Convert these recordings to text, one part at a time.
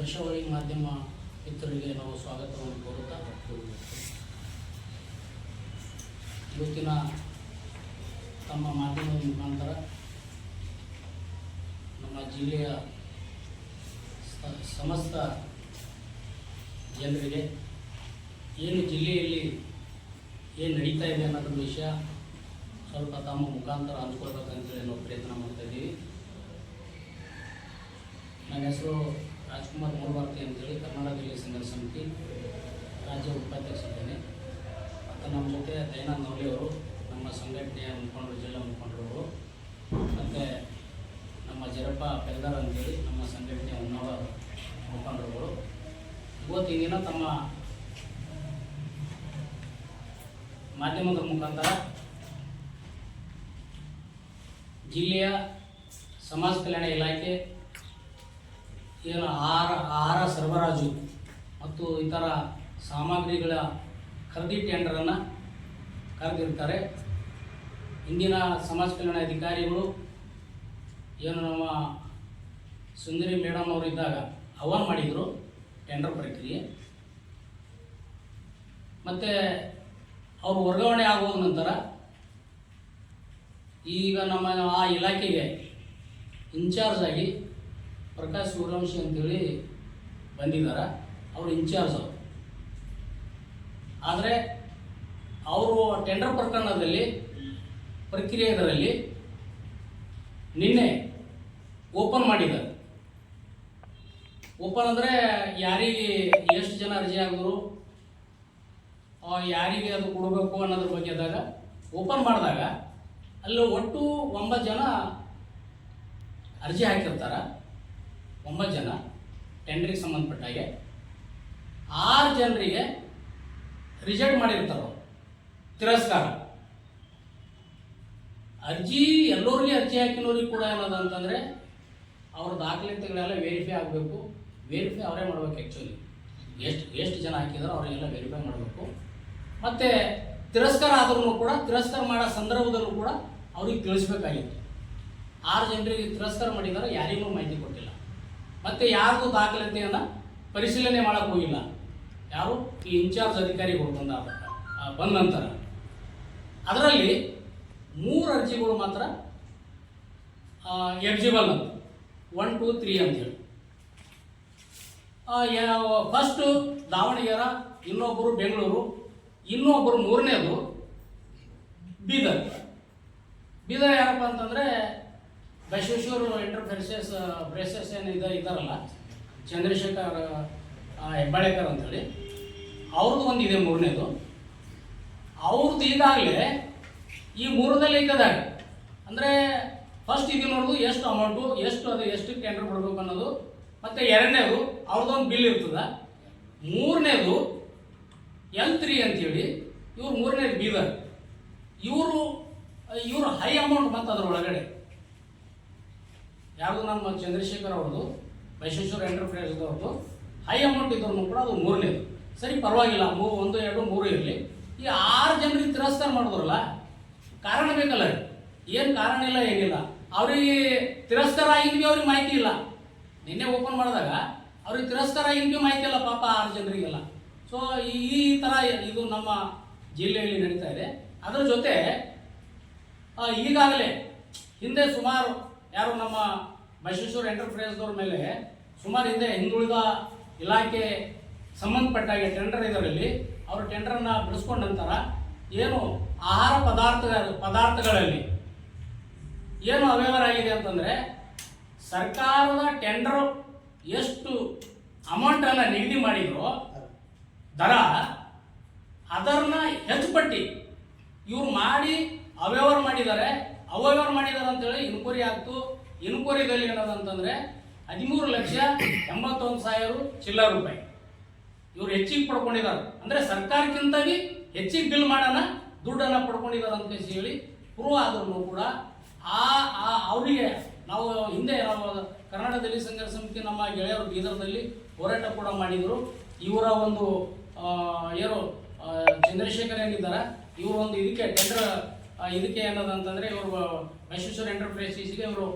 ದೃಶ್ಯಾವಳಿ ಮಾಧ್ಯಮ ಮಿತ್ರರಿಗೆ ನಾವು ಸ್ವಾಗತವನ್ನು ಕೋರುತ್ತಾ ಇವತ್ತಿನ ತಮ್ಮ ಮಾಧ್ಯಮದ ಮುಖಾಂತರ ನಮ್ಮ ಜಿಲ್ಲೆಯ ಸಮಸ್ತ ಜನರಿಗೆ ಏನು ಜಿಲ್ಲೆಯಲ್ಲಿ ಏನು ನಡೀತಾ ಇದೆ ಅನ್ನೋದ್ರ ವಿಷಯ ಸ್ವಲ್ಪ ತಮ್ಮ ಮುಖಾಂತರ ಹಂಚ್ಕೊಳ್ಬೇಕಂತೇಳಿ ನಾವು ಪ್ರಯತ್ನ ಮಾಡ್ತಾ ಇದ್ದೀವಿ. ನನ್ನ ಹೆಸರು ರಾಜ್ಕುಮಾರ್ ಮೂಲವಾರ್ತೆ ಅಂತೇಳಿ ಕರ್ನಾಟಕ ಜಿಲ್ಲೆ ಸಂಘರ್ಷ ಸಮಿತಿ ರಾಜ್ಯ ಉಪಾಧ್ಯಕ್ಷರಿದ್ದೇನೆ ಮತ್ತು ನಮ್ಮ ಜೊತೆ ದಯಾನಂದ್ ನವಲಿ ಅವರು, ನಮ್ಮ ಸಂಘಟನೆಯ ಮುಖಂಡರು, ಜಿಲ್ಲಾ ಮುಖಂಡರವರು ಮತ್ತು ನಮ್ಮ ಜರಪ್ಪ ಪೆಲ್ದಾರ್ ಅಂತೇಳಿ ನಮ್ಮ ಸಂಘಟನೆಯ ಉನ್ನವ ಮುಖಂಡರುಗಳು. ಇವತ್ತಿನ ದಿನ ತಮ್ಮ ಮಾಧ್ಯಮದ ಮುಖಾಂತರ ಜಿಲ್ಲೆಯ ಸಮಾಜ ಕಲ್ಯಾಣ ಇಲಾಖೆ ಏನು ಆಹಾರ ಆಹಾರ ಸರಬರಾಜು ಮತ್ತು ಇತರ ಸಾಮಗ್ರಿಗಳ ಖರೀದಿ ಟೆಂಡರನ್ನು ಕರೆದಿರ್ತಾರೆ. ಇಂದಿನ ಸಮಾಜ ಕಲ್ಯಾಣ ಅಧಿಕಾರಿಗಳು ಏನು ನಮ್ಮ ಸುಂದರಿ ಮೇಡಮ್ ಅವರು ಇದ್ದಾಗ ಆಹ್ವಾನ ಮಾಡಿದರು ಟೆಂಡರ್ ಪ್ರಕ್ರಿಯೆ. ಮತ್ತು ಅವರು ವರ್ಗಾವಣೆ ಆಗುವ ನಂತರ ಈಗ ನಮ್ಮ ಆ ಇಲಾಖೆಗೆ ಇನ್ಚಾರ್ಜ್ ಆಗಿ ಪ್ರಕಾಶ್ ಸೂರ್ಯವಂಶಿ ಅಂತೇಳಿ ಬಂದಿದ್ದಾರೆ ಅವರು ಇನ್ಚಾರ್ಜ್ ಅವರು. ಆದರೆ ಅವರು ಟೆಂಡರ್ ಪ್ರಕರಣದಲ್ಲಿ ಪ್ರಕ್ರಿಯೆದರಲ್ಲಿ ನಿನ್ನೆ ಓಪನ್ ಮಾಡಿದ್ದಾರೆ. ಓಪನ್ ಅಂದರೆ ಯಾರಿಗೆ ಎಷ್ಟು ಜನ ಅರ್ಜಿ ಆಗೋರು ಯಾರಿಗೆ ಅದು ಕೊಡಬೇಕು ಅನ್ನೋದ್ರ ಬಗ್ಗೆ ಇದ್ದಾಗ ಓಪನ್ ಮಾಡಿದಾಗ ಅಲ್ಲಿ ಒಟ್ಟು ಒಂಬತ್ತು ಜನ ಅರ್ಜಿ ಹಾಕಿರ್ತಾರ. ಒಂಬತ್ತು ಜನ ಟೆಂಡ್ರಿಗೆ ಸಂಬಂಧಪಟ್ಟ ಹಾಗೆ. ಆರು ಜನರಿಗೆ ರಿಜೆಕ್ಟ್ ಮಾಡಿರ್ತಾರೆ, ತಿರಸ್ಕಾರ. ಅರ್ಜಿ, ಎಲ್ಲರಿಗೆ ಅರ್ಜಿ ಹಾಕಿನವ್ರಿಗೆ ಕೂಡ ಏನದ ಅಂತಂದರೆ, ಅವ್ರ ದಾಖಲಾತಿಗಳೆಲ್ಲ ವೆರಿಫೈ ಆಗಬೇಕು. ವೆರಿಫೈ ಅವರೇ ಮಾಡಬೇಕು ಆ್ಯಕ್ಚುಲಿ ಎಷ್ಟು ಎಷ್ಟು ಜನ ಹಾಕಿದಾರೋ ಅವರಿಗೆಲ್ಲ ವೆರಿಫೈ ಮಾಡಬೇಕು. ಮತ್ತು ತಿರಸ್ಕಾರ ಆದ್ರೂ ಕೂಡ, ತಿರಸ್ಕಾರ ಮಾಡೋ ಸಂದರ್ಭದಲ್ಲೂ ಕೂಡ ಅವ್ರಿಗೆ ತಿಳಿಸ್ಬೇಕಾಗಿತ್ತು. ಆರು ಜನರಿಗೆ ತಿರಸ್ಕಾರ ಮಾಡಿದ್ದಾರೆ ಯಾರಿಗೂ ಮಾಹಿತಿ ಕೊಟ್ಟಿಲ್ಲ. ಮತ್ತು ಯಾರಿಗೂ ದಾಖಲಾತಿಯನ್ನು ಪರಿಶೀಲನೆ ಮಾಡಕ್ ಹೋಗಿಲ್ಲ. ಯಾರು? ಈ ಇನ್ಚಾರ್ಜ್ ಅಧಿಕಾರಿಗಳು ಬಂದ ಬಂದ ನಂತರ. ಅದರಲ್ಲಿ ಮೂರು ಅರ್ಜಿಗಳು ಮಾತ್ರ ಎಲಿಜಿಬಲ್ ಅಂತ. ಒನ್ ಟು ತ್ರೀ ಅಂತೇಳಿ ಫಸ್ಟು ದಾವಣಗೆರೆ, ಇನ್ನೊಬ್ಬರು ಬೆಂಗಳೂರು, ಇನ್ನೊಬ್ಬರು ಮೂರನೇದು ಬೀದರ್. ಬೀದರ್ ಯಾರಪ್ಪ ಅಂತಂದರೆ ಬಸವೇಶ್ವರ ಎಂಟರ್ಪ್ರೈಸಸ್ ಬ್ರೇಸಸ್ ಏನು ಇದು ಇದ್ದಾರಲ್ಲ ಚಂದ್ರಶೇಖರ್ ಹೆಬ್ಬಾಳೇಕರ್ ಅಂತೇಳಿ. ಅವ್ರದ್ದು ಒಂದು ಇದೆ ಮೂರನೇದು. ಅವ್ರದ್ದು ಈಗಾಗಲೇ ಈ ಮೂರದಲ್ಲಿ ಇದ್ದದಾಗ ಅಂದರೆ ಫಸ್ಟ್ ಇದು ನೋಡೋದು ಎಷ್ಟು ಅಮೌಂಟು ಎಷ್ಟು ಅದು ಎಷ್ಟು ಟೆಂಡರ್ ಕೊಡಬೇಕು ಅನ್ನೋದು. ಮತ್ತು ಎರಡನೇದು ಅವ್ರದ್ದೊಂದು ಬಿಲ್ ಇರ್ತದೆ. ಮೂರನೇದು ಎಲ್ ತ್ರೀ ಅಂತೇಳಿ ಇವ್ರು ಮೂರನೇದು ಬೀದರ್. ಇವರು ಇವರು ಹೈ ಅಮೌಂಟ್ ಮತ್ತು ಅದ್ರ ಒಳಗಡೆ ಯಾವುದು ನಮ್ಮ ಚಂದ್ರಶೇಖರ್ ಅವ್ರದ್ದು ಮಹೇಶ್ವರ ಎಂಟರ್ಪ್ರೈಸ್ ಅವ್ರದ್ದು ಹೈ ಅಮೌಂಟ್ ಇದ್ರು ಕೂಡ ಅದು ಮೂರನೇದು. ಸರಿ, ಪರವಾಗಿಲ್ಲ, ಮೂರು, ಒಂದು, ಎರಡು, ಮೂರು ಇರಲಿ. ಈ ಆರು ಜನರಿಗೆ ತಿರಸ್ಕಾರ ಮಾಡಿದ್ರಲ್ಲ, ಕಾರಣ ಬೇಕಲ್ಲ ಏನು ಕಾರಣ ಇಲ್ಲ, ಏನಿಲ್ಲ. ಅವರಿಗೆ ತಿರಸ್ಕಾರ ಆಗಿದ್ವಿ ಅವ್ರಿಗೆ ಮಾಹಿತಿ ಇಲ್ಲ. ನಿನ್ನೆ ಓಪನ್ ಮಾಡಿದಾಗ, ಅವ್ರಿಗೆ ತಿರಸ್ಕಾರ ಆಗಿದ್ವಿ ಮಾಹಿತಿ ಇಲ್ಲ, ಪಾಪ ಆರು ಜನರಿಗೆಲ್ಲ. ಸೊ ಈ ಥರ ಇದು ನಮ್ಮ ಜಿಲ್ಲೆಯಲ್ಲಿ ನಡೀತಾ ಇದೆ. ಅದರ ಜೊತೆ ಈಗಾಗಲೇ, ಹಿಂದೆ ಸುಮಾರು ಯಾರು ನಮ್ಮ ಬಸವೇಶ್ವರ ಎಂಟರ್ಪ್ರೈಸ್ದವ್ರ ಮೇಲೆ ಸುಮಾರು ಹಿಂದೆ ಹಿಂದುಳಿದ ಇಲಾಖೆ ಸಂಬಂಧಪಟ್ಟಾಗೆ ಟೆಂಡರ್ ಇದರಲ್ಲಿ, ಅವರು ಟೆಂಡರನ್ನು ಬಿಡಿಸ್ಕೊಂಡ ನಂತರ ಏನು ಆಹಾರ ಪದಾರ್ಥ ಪದಾರ್ಥಗಳಲ್ಲಿ ಏನು ಅವ್ಯವಹಾರ ಆಗಿದೆ ಅಂತಂದರೆ, ಸರ್ಕಾರದ ಟೆಂಡರ್ ಎಷ್ಟು ಅಮೌಂಟನ್ನು ನಿಗದಿ ಮಾಡಿದ್ರು, ದರ ಅದನ್ನ ಹೆಚ್ಚು ಪಟ್ಟಿ ಇವ್ರು ಮಾಡಿ ಅವ್ಯವಹಾರ ಮಾಡಿದ್ದಾರೆ. ಅವ್ಯವಹಾರ ಮಾಡಿದ್ದಾರೆ ಅಂತೇಳಿ ಇನ್ಕ್ವೈರಿ ಆಗ್ತು. ಇನ್ಕ್ವೈರಿದಲ್ಲಿ ಏನದಂತಂದ್ರೆ ಹದಿಮೂರು ಲಕ್ಷ ಎಂಬತ್ತೊಂದು ಸಾವಿರ ಚಿಲ್ಲರ್ ರೂಪಾಯಿ. ಇವರು ಹೆಚ್ಚಿಗೆ ಪಡ್ಕೊಂಡಿದ್ದಾರೆ ಅಂದ್ರೆ ಸರ್ಕಾರಕ್ಕಿಂತ ಹೆಚ್ಚಿಗೆ ಬಿಲ್ ಮಾಡೋಣ, ದುಡ್ಡನ್ನ ಪಡ್ಕೊಂಡಿದ್ದಾರೆ ಅಂತ ಹೇಳಿ ಪ್ರೂವ್ ಆದ್ರೂ ಕೂಡ ಆ ಆ ಅವರಿಗೆ ನಾವು ಹಿಂದೆ ನಾವು ಕರ್ನಾಟಕದಲ್ಲಿ ಸಂಘರ್ಷ ಸಮಿತಿ ನಮ್ಮ ಗೆಳೆಯರು ಬೀದರ್ದಲ್ಲಿ ಹೋರಾಟ ಕೂಡ ಮಾಡಿದರು. ಇವರ ಒಂದು ಏನು ಚಂದ್ರಶೇಖರ್ ಏನಿದ್ದಾರೆ, ಇವರು ಒಂದು ಇದಕ್ಕೆ ಟೆಂಡರ್ ಇದಕ್ಕೆ ಏನದಂತಂದರೆ ಇವರು ಮೈಸೂರು ಎಂಟರ್ಪ್ರೈಸಸ್ಗೆ ಇವರು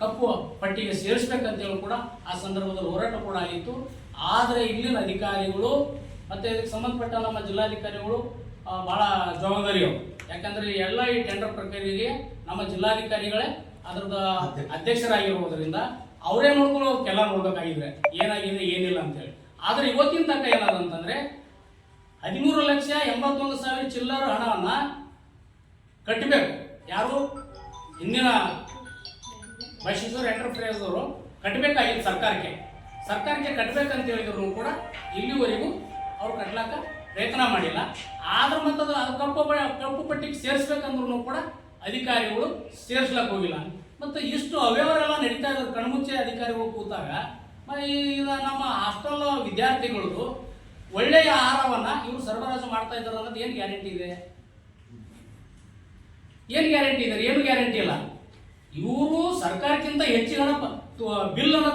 ಕಪ್ಪು ಪಟ್ಟಿಗೆ ಸೇರಿಸ್ಬೇಕಂತೇಳಿ ಕೂಡ ಆ ಸಂದರ್ಭದಲ್ಲಿ ಹೋರಾಟ ಕೂಡ ಆಯಿತು. ಆದರೆ ಇಲ್ಲಿನ ಅಧಿಕಾರಿಗಳು ಮತ್ತೆ ಇದಕ್ಕೆ ಸಂಬಂಧಪಟ್ಟ ನಮ್ಮ ಜಿಲ್ಲಾಧಿಕಾರಿಗಳು ಭಾಳ ಬಹಳ ಜವಾಬ್ದಾರಿ ಅವರು. ಯಾಕಂದ್ರೆ ಎಲ್ಲ ಈ ಟೆಂಡರ್ ಪ್ರಕ್ರಿಯೆಗೆ ನಮ್ಮ ಜಿಲ್ಲಾಧಿಕಾರಿಗಳೇ ಅದರದ ಅಧ್ಯಕ್ಷರಾಗಿರುವುದರಿಂದ ಅವರೇ ನೋಡ್ಕೊಂಡು ಕೆಲ ನೋಡ್ಬೇಕಾಗಿದ್ರೆ. ಏನಾಗಿದೆ, ಏನಿಲ್ಲ ಅಂತೇಳಿ ಆದರೆ ಇವತ್ತಿನ ತನಕ ಏನಾದ ಅಂತಂದ್ರೆ ಹದಿಮೂರು ಲಕ್ಷ ಎಂಬತ್ತೊಂದು ಸಾವಿರ ಚಿಲ್ಲರ ಹಣವನ್ನ ಕಟ್ಟಬೇಕು ಯಾರು? ಹಿಂದಿನ ಬೈಶೇಶ್ವರ ಎಂಟರ್ಪ್ರೈಸ್ ಅವರು ಕಟ್ಟಬೇಕಾಗಿತ್ತು ಸರ್ಕಾರಕ್ಕೆ. ಸರ್ಕಾರಕ್ಕೆ ಕಟ್ಟಬೇಕಂತ ಹೇಳಿದ್ರು ಕೂಡ ಇಲ್ಲಿವರೆಗೂ ಅವ್ರು ಕಟ್ಲಾಕ ಪ್ರಯತ್ನ ಮಾಡಿಲ್ಲ. ಆದ್ರ ಮತ್ತದು ಕಪ್ಪು ಕಪ್ಪು ಪಟ್ಟಿಗೆ ಸೇರಿಸ್ಬೇಕಂದ್ರೂ ಕೂಡ ಅಧಿಕಾರಿಗಳು ಸೇರಿಸ್ಲಕ್ಕೆ ಹೋಗಿಲ್ಲ. ಮತ್ತು ಇಷ್ಟು ಅವ್ಯವಹಾರ ನಡೀತಾ ಇದ್ದಾರೆ ಕಣ್ಮುಚ್ಚೆ ಅಧಿಕಾರಿಗಳು ಕೂತಾಗ ಈಗ ನಮ್ಮ ಹಾಸ್ಟೆಲ್ ವಿದ್ಯಾರ್ಥಿಗಳದು ಒಳ್ಳೆಯ ಆಹಾರವನ್ನ ಇವರು ಸರಬರಾಜು ಮಾಡ್ತಾ ಇದ್ದಾರೆ ಅನ್ನೋದು ಏನು ಗ್ಯಾರಂಟಿ ಇದೆ? ಏನು ಗ್ಯಾರಂಟಿ ಇದೆ? ಏನು ಗ್ಯಾರಂಟಿ ಇಲ್ಲ? ಇವರು ಸರ್ಕಾರಕ್ಕಿಂತ ಹೆಚ್ಚಿನ ಹಣ ಬಿಲ್ ಅನ್ನ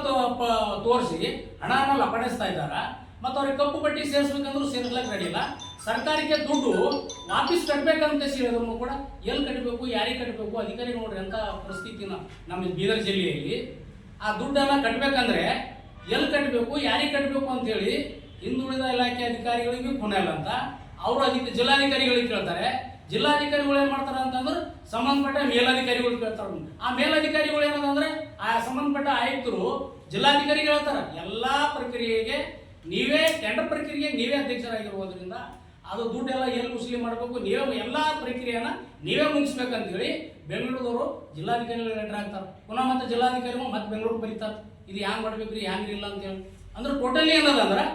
ತೋರಿಸಿ ಹಣವನ್ನು ಲಪಡಿಸ್ತಾ ಇದ್ದಾರ. ಮತ್ತು ಅವ್ರಿಗೆ ಕಪ್ಪು ಬಟ್ಟಿ ಸೇರಿಸ್ಬೇಕಂದ್ರೂ ಸೇರಿಸ್ಲಕ್ಕೆ ರೆಡಿ ಇಲ್ಲ. ಸರ್ಕಾರಕ್ಕೆ ದುಡ್ಡು ವಾಪಸ್ ಕಟ್ಟಬೇಕಂತ ಸೇರಿದ್ರು ಕೂಡ ಎಲ್ಲಿ ಕಟ್ಟಬೇಕು ಯಾರಿಗೆ ಕಟ್ಟಬೇಕು ಅಧಿಕಾರಿ ನೋಡ್ರಿ ಅಂತ ಪರಿಸ್ಥಿತಿನ ನಮ್ಮ ಬೀದರ್ ಜಿಲ್ಲೆಯಲ್ಲಿ. ಆ ದುಡ್ಡನ್ನ ಕಟ್ಟಬೇಕಂದ್ರೆ ಎಲ್ಲಿ ಕಟ್ಟಬೇಕು ಯಾರಿಗೆ ಕಟ್ಟಬೇಕು ಅಂತೇಳಿ ಹಿಂದುಳಿದ ಇಲಾಖೆ ಅಧಿಕಾರಿಗಳಿಗೆ ಕೊನೆಯಲ್ಲ ಅಂತ. ಅವರು ಅಧಿಕ ಜಿಲ್ಲಾಧಿಕಾರಿಗಳಿಗೆ ಕೇಳ್ತಾರೆ. ಜಿಲ್ಲಾಧಿಕಾರಿಗಳು ಏನು ಮಾಡ್ತಾರೆ ಅಂತಂದ್ರೆ ಸಂಬಂಧಪಟ್ಟ ಮೇಲಧಿಕಾರಿಗಳು ಕೇಳ್ತಾರೆ ಆ ಮೇಲಧಿಕಾರಿಗಳು ಏನದಂದ್ರೆ, ಆ ಸಂಬಂಧಪಟ್ಟ ಆಯುಕ್ತರು ಜಿಲ್ಲಾಧಿಕಾರಿಗಳು ಹೇಳ್ತಾರೆ, ಎಲ್ಲಾ ಪ್ರಕ್ರಿಯೆಗೆ ನೀವೇ ಟೆಂಡರ್ ಪ್ರಕ್ರಿಯೆಗೆ ನೀವೇ ಅಧ್ಯಕ್ಷರಾಗಿರುವುದರಿಂದ ಅದು ದುಡ್ಡೆಲ್ಲ ಎಲ್ಲಿ ಮುಸಲಿ ಮಾಡಬೇಕು, ನೀವೇ ಎಲ್ಲಾ ಪ್ರಕ್ರಿಯೆನ ನೀವೇ ಮುಗಿಸ್ಬೇಕಂತೇಳಿ ಬೆಂಗಳೂರದವರು ಜಿಲ್ಲಾಧಿಕಾರಿಗಳು ಲೆಟರ್ ಹಾಕ್ತಾರೆ. ಪುನಃ ಮತ್ತೆ ಜಿಲ್ಲಾಧಿಕಾರಿಗಳು ಮತ್ತೆ ಬೆಂಗಳೂರು ಬರೀತಾರೆ. ಇದು ಹ್ಯಾಂಗ್ ಮಾಡ್ಬೇಕ್ರಿ, ಹ್ಯಾಂಗ್ ಇಲ್ಲ ಅಂತೇಳಿ ಅಂದ್ರೆ ಟೋಟಲಿ ಏನದಂದ್ರೆ,